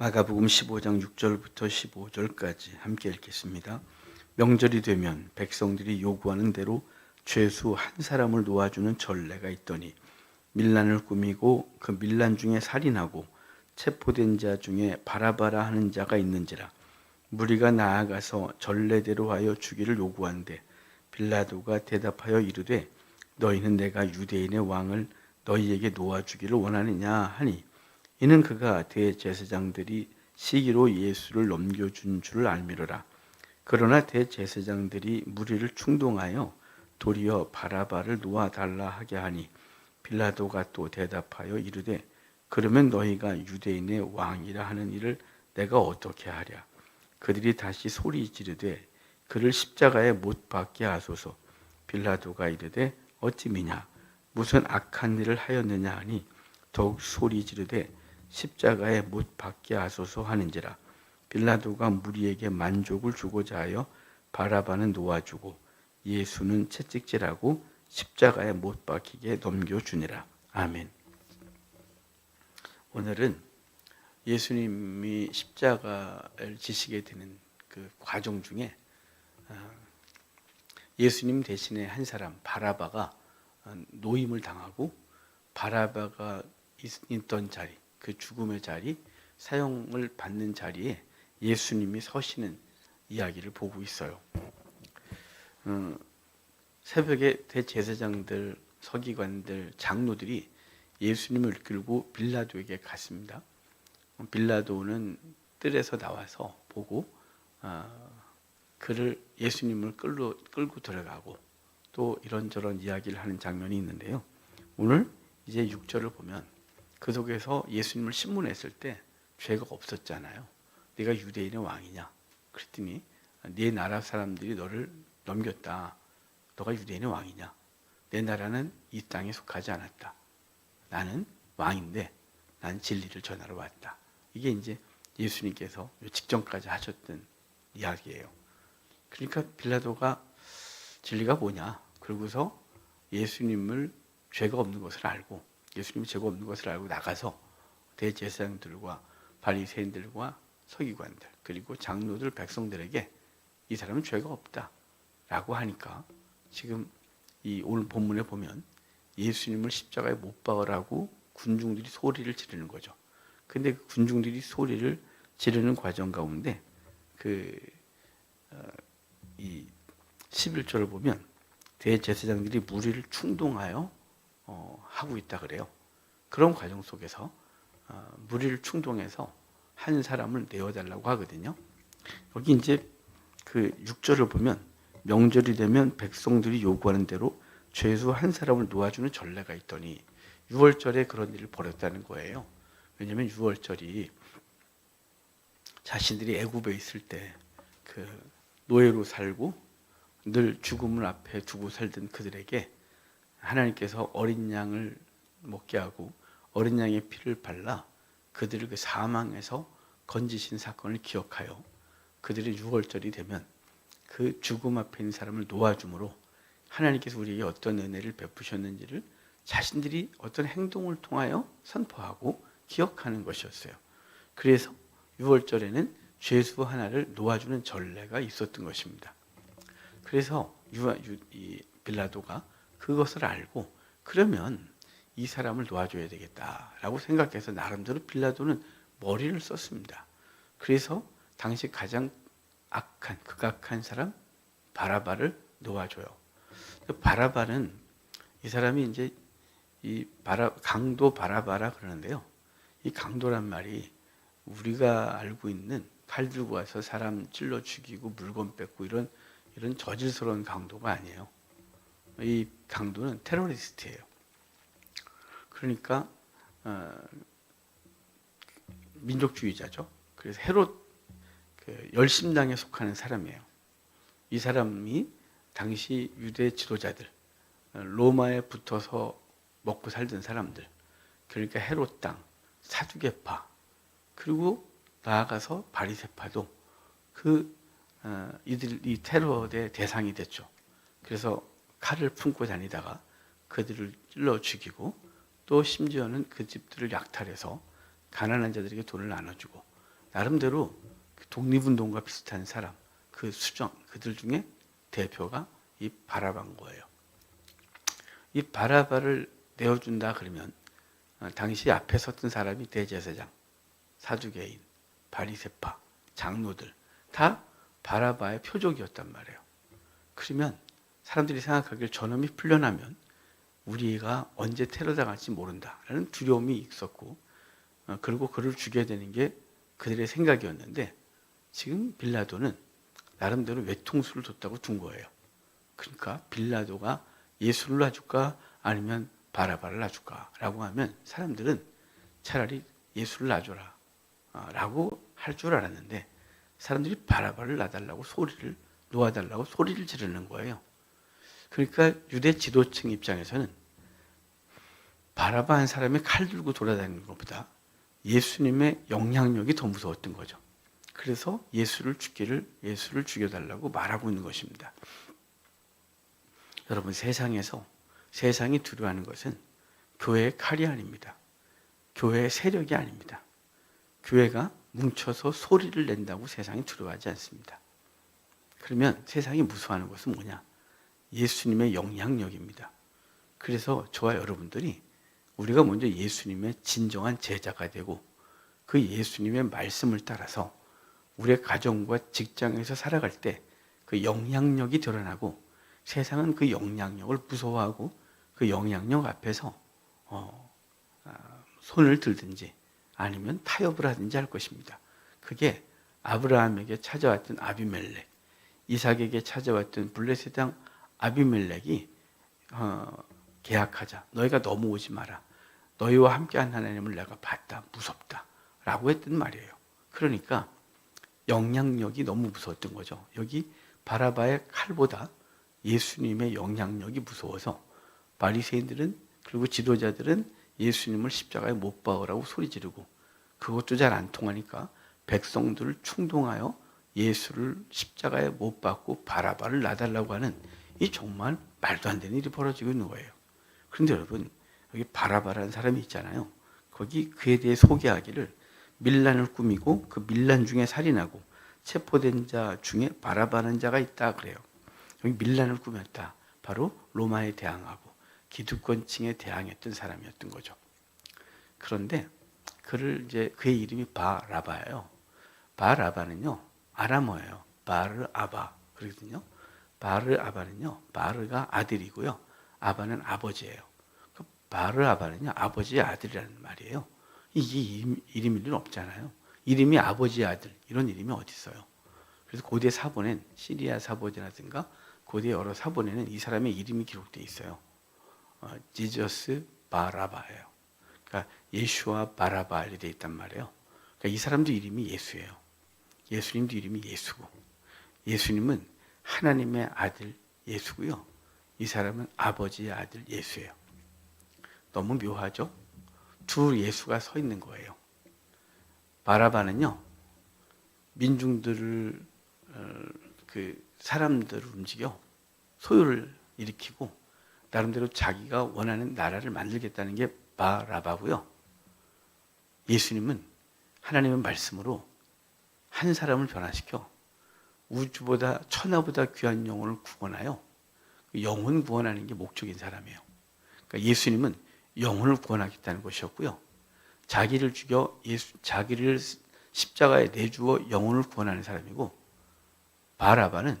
마가복음 15장 6절부터 15절까지 함께 읽겠습니다. 명절이 되면 백성들이 요구하는 대로 죄수 한 사람을 놓아주는 전례가 있더니 밀란을 꾸미고 그 밀란 중에 살인하고 체포된 자 중에 바라바라 하는 자가 있는지라 무리가 나아가서 전례대로 하여 주기를 요구한데 빌라도가 대답하여 이르되 너희는 내가 유대인의 왕을 너희에게 놓아주기를 원하느냐 하니 이는 그가 대제사장들이 시기로 예수를 넘겨준 줄을 알미로라. 그러나 대제사장들이 무리를 충동하여 도리어 바라바를 놓아달라 하게 하니 빌라도가 또 대답하여 이르되 그러면 너희가 유대인의 왕이라 하는 일을 내가 어떻게 하랴? 그들이 다시 소리 지르되 그를 십자가에 못 박게 하소서. 빌라도가 이르되 어찌 미냐? 무슨 악한 일을 하였느냐 하니 더욱 소리 지르되 십자가에 못 박게 하소서 하는지라 빌라도가 무리에게 만족을 주고자 하여 바라바는 놓아주고 예수는 채찍질하고 십자가에 못 박히게 넘겨주니라 아멘. 오늘은 예수님이 십자가를 지시게 되는 그 과정 중에 어, 예수님 대신에 한 사람 바라바가 어, 노임을 당하고 바라바가 있던 자리 그 죽음의 자리 사형을 받는 자리에 예수님이 서시는 이야기를 보고 있어요. 어, 새벽에 대제사장들, 서기관들, 장로들이 예수님을 이끌고 빌라도에게 갔습니다. 빌라도는 뜰에서 나와서 보고 어, 그를 예수님을 끌고, 끌고 들어가고 또 이런저런 이야기를 하는 장면이 있는데요. 오늘 이제 6절을 보면 그 속에서 예수님을 신문했을 때 죄가 없었잖아요. 네가 유대인의 왕이냐? 그랬더니 네 나라 사람들이 너를 넘겼다. 너가 유대인의 왕이냐? 내 나라는 이 땅에 속하지 않았다. 나는 왕인데 난 진리를 전하러 왔다. 이게 이제 예수님께서 직전까지 하셨던 이야기예요. 그러니까 빌라도가 진리가 뭐냐? 그러고서 예수님을 죄가 없는 것을 알고 예수님이 죄가 없는 것을 알고 나가서 대제사장들과 바리새인들과 서기관들 그리고 장로들 백성들에게 이 사람은 죄가 없다라고 하니까 지금 이 오늘 본문에 보면 예수님을 십자가에 못 박으라고 군중들이 소리를 지르는 거죠. 근데 그 군중들이 소리를 지르는 과정 가운데 그이 어, 11절을 보면 대제사장들이 무리를 충동하여 어, 하고 있다 그래요. 그런 과정 속에서 어, 무리를 충동해서 한 사람을 내어달라고 하거든요. 여기 이제 그 6절을 보면 명절이 되면 백성들이 요구하는 대로 죄수 한 사람을 놓아주는 전례가 있더니 6월절에 그런 일을 벌였다는 거예요. 왜냐하면 6월절이 자신들이 애굽에 있을 때 그 노예로 살고 늘 죽음을 앞에 두고 살던 그들에게 하나님께서 어린 양을 먹게 하고 어린 양의 피를 발라 그들을 그 사망에서 건지신 사건을 기억하여 그들의 6월절이 되면 그 죽음 앞에 있는 사람을 놓아줌으로 하나님께서 우리에게 어떤 은혜를 베푸셨는지를 자신들이 어떤 행동을 통하여 선포하고 기억하는 것이었어요. 그래서 6월절에는 죄수 하나를 놓아주는 전례가 있었던 것입니다. 그래서 이 빌라도가 그것을 알고 그러면 이 사람을 놓아줘야 되겠다라고 생각해서 나름대로 빌라도는 머리를 썼습니다. 그래서 당시 가장 악한 극악한 사람 바라바를 놓아줘요. 바라바는 이 사람이 이제 이 바라 강도 바라바라 그러는데요. 이 강도란 말이 우리가 알고 있는 칼 들고 와서 사람 찔러 죽이고 물건 뺏고 이런 이런 저질스러운 강도가 아니에요. 이 강도는 테러리스트예요. 그러니까 어, 민족주의자죠. 그래서 헤롯 그 열심당에 속하는 사람이에요. 이 사람이 당시 유대 지도자들 로마에 붙어서 먹고 살던 사람들 그러니까 헤롯 당 사두개파 그리고 나아가서 바리새파도 그 어, 이들 이 테러의 대상이 됐죠. 그래서 칼을 품고 다니다가 그들을 찔러 죽이고 또 심지어는 그 집들을 약탈해서 가난한 자들에게 돈을 나눠주고 나름대로 그 독립운동과 비슷한 사람, 그 수정 그들 중에 대표가 이 바라바인 거예요. 이 바라바를 내어준다 그러면 어, 당시 앞에 섰던 사람이 대제사장, 사두개인, 바리세파, 장로들 다 바라바의 표적이었단 말이에요. 그러면 사람들이 생각하기를 저놈이 풀려나면 우리가 언제 테러 당할지 모른다라는 두려움이 있었고 어, 그리고 그를 죽여야 되는 게 그들의 생각이었는데 지금 빌라도는 나름대로 외통수를 뒀다고 둔 거예요. 그러니까 빌라도가 예수를 놔줄까 아니면 바라바를 놔줄까라고 하면 사람들은 차라리 예수를 놔줘라 아, 라고 할 줄 알았는데 사람들이 바라바를 놔달라고 소리를 놓아달라고 소리를 지르는 거예요. 그러니까 유대 지도층 입장에서는 바라바 한 사람이 칼 들고 돌아다니는 것보다 예수님의 영향력이 더 무서웠던 거죠. 그래서 예수를 죽기를 예수를 죽여달라고 말하고 있는 것입니다. 여러분 세상에서 세상이 두려워하는 것은 교회의 칼이 아닙니다. 교회의 세력이 아닙니다. 교회가 뭉쳐서 소리를 낸다고 세상이 두려워하지 않습니다. 그러면 세상이 무서워하는 것은 뭐냐? 예수님의 영향력입니다. 그래서 저와 여러분들이 우리가 먼저 예수님의 진정한 제자가 되고 그 예수님의 말씀을 따라서 우리의 가정과 직장에서 살아갈 때 그 영향력이 드러나고 세상은 그 영향력을 무서워하고 그 영향력 앞에서 어, 아, 손을 들든지 아니면 타협을 하든지 할 것입니다. 그게 아브라함에게 찾아왔던 아비멜렉, 이삭에게 찾아왔던 블레셋 땅 아비멜렉이 어, 계약하자. 너희가 넘어오지 마라. 너희와 함께한 하나님을 내가 봤다. 무섭다. 라고 했던 말이에요. 그러니까 영향력이 너무 무서웠던 거죠. 여기 바라바의 칼보다 예수님의 영향력이 무서워서 바리새인들은 그리고 지도자들은 예수님을 십자가에 못 박으라고 소리 지르고 그것도 잘 안 통하니까 백성들을 충동하여 예수를 십자가에 못 박고 바라바를 놔달라고 하는 이 정말 말도 안 되는 일이 벌어지고 있는 거예요. 그런데 여러분 여기 바라바라는 사람이 있잖아요. 거기 그에 대해 소개하기를 밀란을 꾸미고 그 밀란 중에 살인하고 체포된 자 중에 바라바는 자가 있다 그래요. 여기 밀란을 꾸몄다. 바로 로마에 대항하고 기득권층에 대항했던 사람이었던 거죠. 그런데 그를 이제 그의 이름이 바라바예요. 바라바는요 아람어예요. 바르 아바 그러거든요. 바르 아바는요 바르가 아들이고요. 아바는 아버지예요. 그 바르 아바는요 아버지의 아들이라는 말이에요. 이게 이름, 이름일 리는 없잖아요. 이름이 아버지의 아들 이런 이름이 어디 있어요? 그래서 고대 사본엔 시리아 사본이라든가 고대 여러 사본에는 이 사람의 이름이 기록되어 있어요. 어, 지저스 바라바예요. 그러니까 예수와 바라바 이렇게 되어 있단 말이에요. 그러니까 이 사람도 이름이 예수예요. 예수님도 이름이 예수고 예수님은 하나님의 아들 예수고요. 이 사람은 아버지의 아들 예수예요. 너무 묘하죠? 두 예수가 서 있는 거예요. 바라바는요, 민중들을, 어, 그, 사람들을 움직여 소유를 일으키고, 나름대로 자기가 원하는 나라를 만들겠다는 게 바라바고요. 예수님은 하나님의 말씀으로 한 사람을 변화시켜 우주보다 천하보다 귀한 영혼을 구원하여 영혼 구원하는 게 목적인 사람이에요. 그러니까 예수님은 영혼을 구원하겠다는 것이었고요. 자기를 죽여 예수, 자기를 십자가에 내주어 영혼을 구원하는 사람이고 바라바는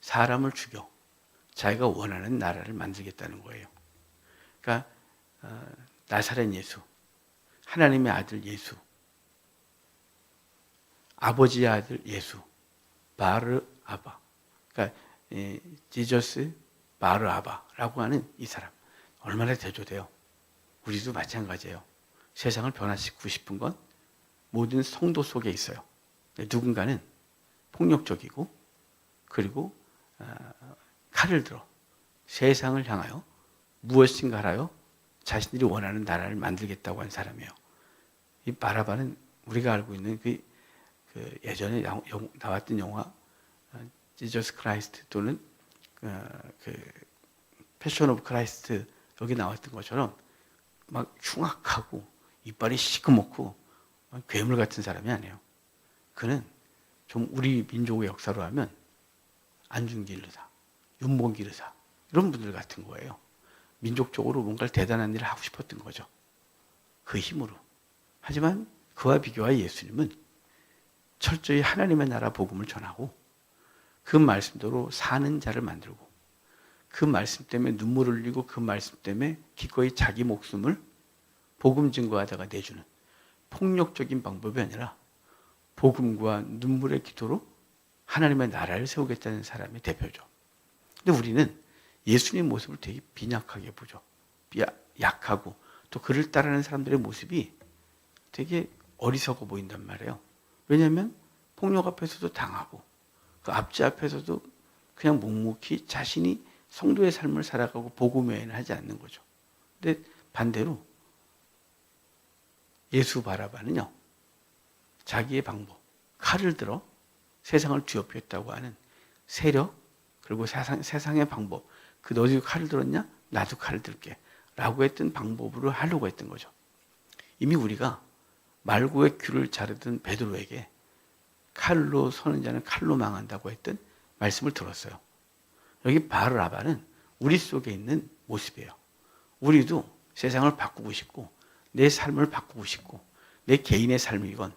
사람을 죽여 자기가 원하는 나라를 만들겠다는 거예요. 그러니까 어, 나사렛 예수, 하나님의 아들 예수, 아버지의 아들 예수, 바르 아바. 그러니까 예, 지저스 바르 아바라고 하는 이 사람 얼마나 대조돼요. 우리도 마찬가지예요. 세상을 변화시키고 싶은 건 모든 성도 속에 있어요. 누군가는 폭력적이고 그리고 어, 칼을 들어 세상을 향하여 무엇인가 하여 자신들이 원하는 나라를 만들겠다고 한 사람이에요. 이 바라바는 우리가 알고 있는 그, 그 예전에 나왔던 영화 지저스 크라이스트 또는 어, 그 패션 오브 크라이스트 여기 나왔던 것처럼 막 흉악하고 이빨이 시커멓고 괴물 같은 사람이 아니에요. 그는 좀 우리 민족의 역사로 하면 안중길 의사, 윤봉길 의사 이런 분들 같은 거예요. 민족적으로 뭔가 대단한 일을 하고 싶었던 거죠. 그 힘으로. 하지만 그와 비교하여 예수님은 철저히 하나님의 나라 복음을 전하고 그 말씀대로 사는 자를 만들고 그 말씀 때문에 눈물을 흘리고 그 말씀 때문에 기꺼이 자기 목숨을 복음 증거하다가 내주는 폭력적인 방법이 아니라 복음과 눈물의 기도로 하나님의 나라를 세우겠다는 사람의 대표죠. 근데 우리는 예수님 모습을 되게 빈약하게 보죠. 약하고 또 그를 따르는 사람들의 모습이 되게 어리석어 보인단 말이에요. 왜냐하면 폭력 앞에서도 당하고 그 압제 앞에서도 그냥 묵묵히 자신이 성도의 삶을 살아가고 복음 외에는 하지 않는 거죠. 근데 반대로 예수 바라바는요. 자기의 방법, 칼을 들어 세상을 뒤엎겠다고 하는 세력 그리고 세상, 세상의 방법 그 너도 칼을 들었냐? 나도 칼을 들게 라고 했던 방법으로 하려고 했던 거죠. 이미 우리가 말고의 귀를 자르던 베드로에게 칼로 서는 자는 칼로 망한다고 했던 말씀을 들었어요. 여기 바르라바는 우리 속에 있는 모습이에요. 우리도 세상을 바꾸고 싶고 내 삶을 바꾸고 싶고 내 개인의 삶이건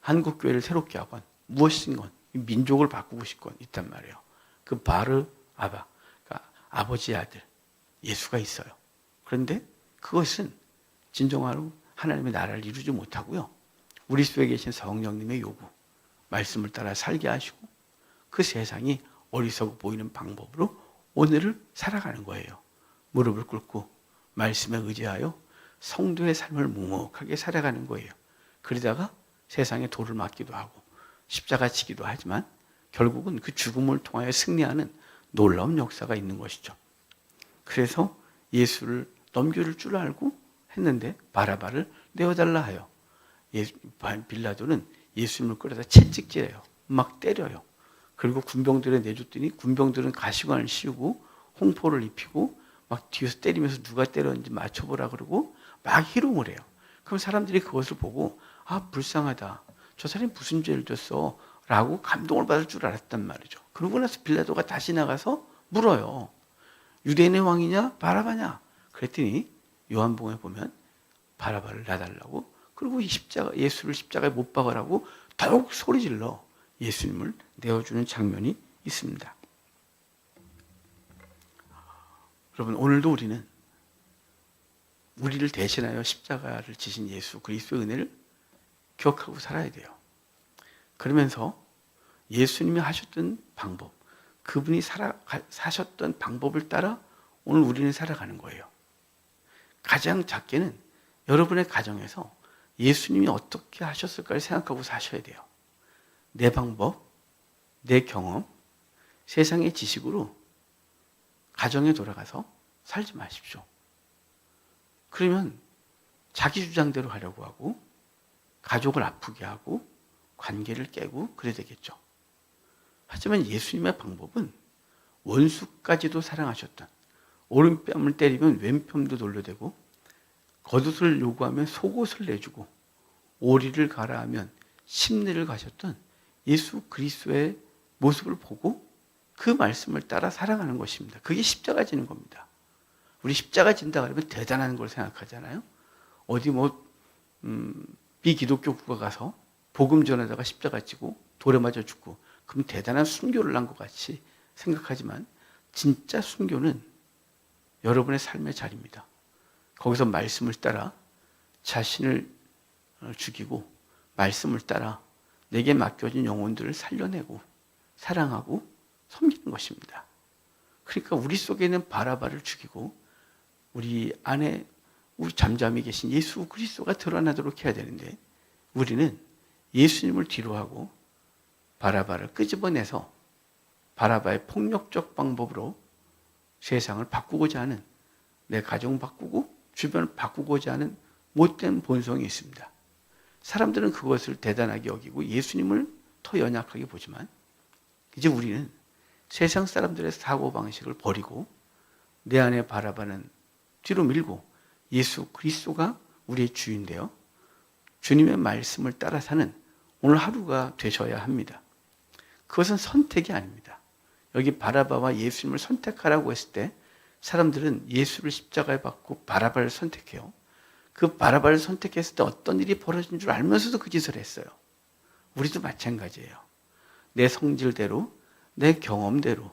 한국 교회를 새롭게 하건 무엇이건 민족을 바꾸고 싶건 있단 말이에요. 그 바르 아바, 그러니까 아버지의 아들 예수가 있어요. 그런데 그것은 진정으로 하나님의 나라를 이루지 못하고요. 우리 속에 계신 성령님의 요구, 말씀을 따라 살게 하시고 그 세상이 어리석어 보이는 방법으로 오늘을 살아가는 거예요. 무릎을 꿇고 말씀에 의지하여 성도의 삶을 묵묵하게 살아가는 거예요. 그러다가 세상에 돌을 맞기도 하고 십자가 지기도 하지만 결국은 그 죽음을 통하여 승리하는 놀라운 역사가 있는 것이죠. 그래서 예수를 넘겨줄 줄 알고 했는데 바라바를 내어달라 하여 빌라도는 예수님을 끌어다 채찍질해요. 막 때려요. 그리고 군병들에 내줬더니 군병들은 가시관을 씌우고 홍포를 입히고 막 뒤에서 때리면서 누가 때렸는지 맞춰보라 그러고 막 희롱을 해요. 그럼 사람들이 그것을 보고 아 불쌍하다. 저 사람이 무슨 죄를 졌어? 라고 감동을 받을 줄 알았단 말이죠. 그러고 나서 빌라도가 다시 나가서 물어요. 유대인의 왕이냐? 바라바냐? 그랬더니 요한복음에 보면 바라바를 놔달라고 그리고 십자가 예수를 십자가에 못 박으라고 더욱 소리질러 예수님을 내어주는 장면이 있습니다. 여러분 오늘도 우리는 우리를 대신하여 십자가를 지신 예수 그리스도의 은혜를 기억하고 살아야 돼요. 그러면서 예수님이 하셨던 방법, 그분이 살아, 사셨던 방법을 따라 오늘 우리는 살아가는 거예요. 가장 작게는 여러분의 가정에서 예수님이 어떻게 하셨을까를 생각하고 사셔야 돼요. 내 방법, 내 경험, 세상의 지식으로 가정에 돌아가서 살지 마십시오. 그러면 자기 주장대로 하려고 하고 가족을 아프게 하고 관계를 깨고 그래야 되겠죠. 하지만 예수님의 방법은 원수까지도 사랑하셨던 오른뺨을 때리면 왼편도 돌려대고 겉옷을 요구하면 속옷을 내주고 오리를 가라 하면 심리를 가셨던 예수 그리스도의 모습을 보고 그 말씀을 따라 살아가는 것입니다. 그게 십자가 지는 겁니다. 우리 십자가 진다 그러면 대단한 걸 생각하잖아요. 어디 뭐 음, 비기독교 국가 가서 복음 전하다가 십자가 지고 돌에 맞아 죽고 그럼 대단한 순교를 한 것 같이 생각하지만 진짜 순교는 여러분의 삶의 자리입니다. 거기서 말씀을 따라 자신을 어, 죽이고 말씀을 따라 내게 맡겨진 영혼들을 살려내고 사랑하고 섬기는 것입니다. 그러니까 우리 속에 있는 바라바를 죽이고 우리 안에 우리 잠잠히 계신 예수 그리스도가 드러나도록 해야 되는데 우리는 예수님을 뒤로하고 바라바를 끄집어내서 바라바의 폭력적 방법으로 세상을 바꾸고자 하는 내 가정 바꾸고 주변을 바꾸고자 하는 못된 본성이 있습니다. 사람들은 그것을 대단하게 여기고 예수님을 더 연약하게 보지만 이제 우리는 세상 사람들의 사고 방식을 버리고 내 안에 바라바는 뒤로 밀고 예수 그리스도가 우리의 주인데요. 주님의 말씀을 따라 사는 오늘 하루가 되셔야 합니다. 그것은 선택이 아닙니다. 여기 바라바와 예수님을 선택하라고 했을 때 사람들은 예수를 십자가에 받고 바라바를 선택해요. 그 바라바를 선택했을 때 어떤 일이 벌어진 줄 알면서도 그 짓을 했어요. 우리도 마찬가지예요. 내 성질대로, 내 경험대로,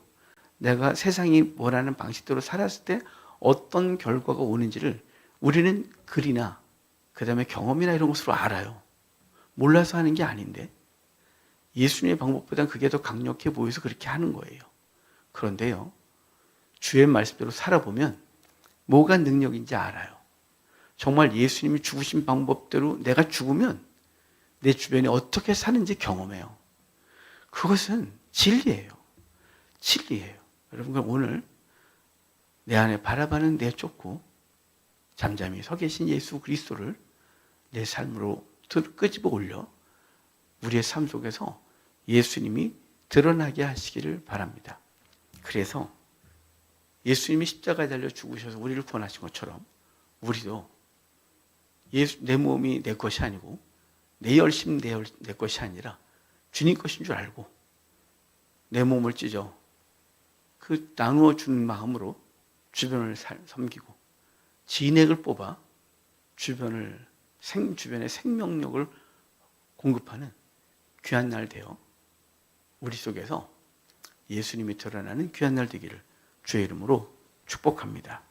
내가 세상이 원하는 방식대로 살았을 때 어떤 결과가 오는지를 우리는 글이나 그 다음에 경험이나 이런 것으로 알아요. 몰라서 하는 게 아닌데 예수님의 방법보다는 그게 더 강력해 보여서 그렇게 하는 거예요. 그런데요, 주의 말씀대로 살아보면 뭐가 능력인지 알아요. 정말 예수님이 죽으신 방법대로 내가 죽으면 내 주변에 어떻게 사는지 경험해요. 그것은 진리예요. 진리예요. 여러분, 오늘 내 안에 바라바는 내 쫓고 잠잠히 서 계신 예수 그리스도를 내 삶으로 끄집어 올려 우리의 삶 속에서 예수님이 드러나게 하시기를 바랍니다. 그래서 예수님이 십자가에 달려 죽으셔서 우리를 구원하신 것처럼 우리도 예수, 내 몸이 내 것이 아니고 내 열심 내, 열- 내 것이 아니라 주님 것인 줄 알고 내 몸을 찢어 그 나누어 주는 마음으로 주변을 살- 섬기고 진액을 뽑아 주변을 생 주변의 생명력을 공급하는 귀한 날 되어 우리 속에서 예수님이 드러나는 귀한 날 되기를 주의 이름으로 축복합니다.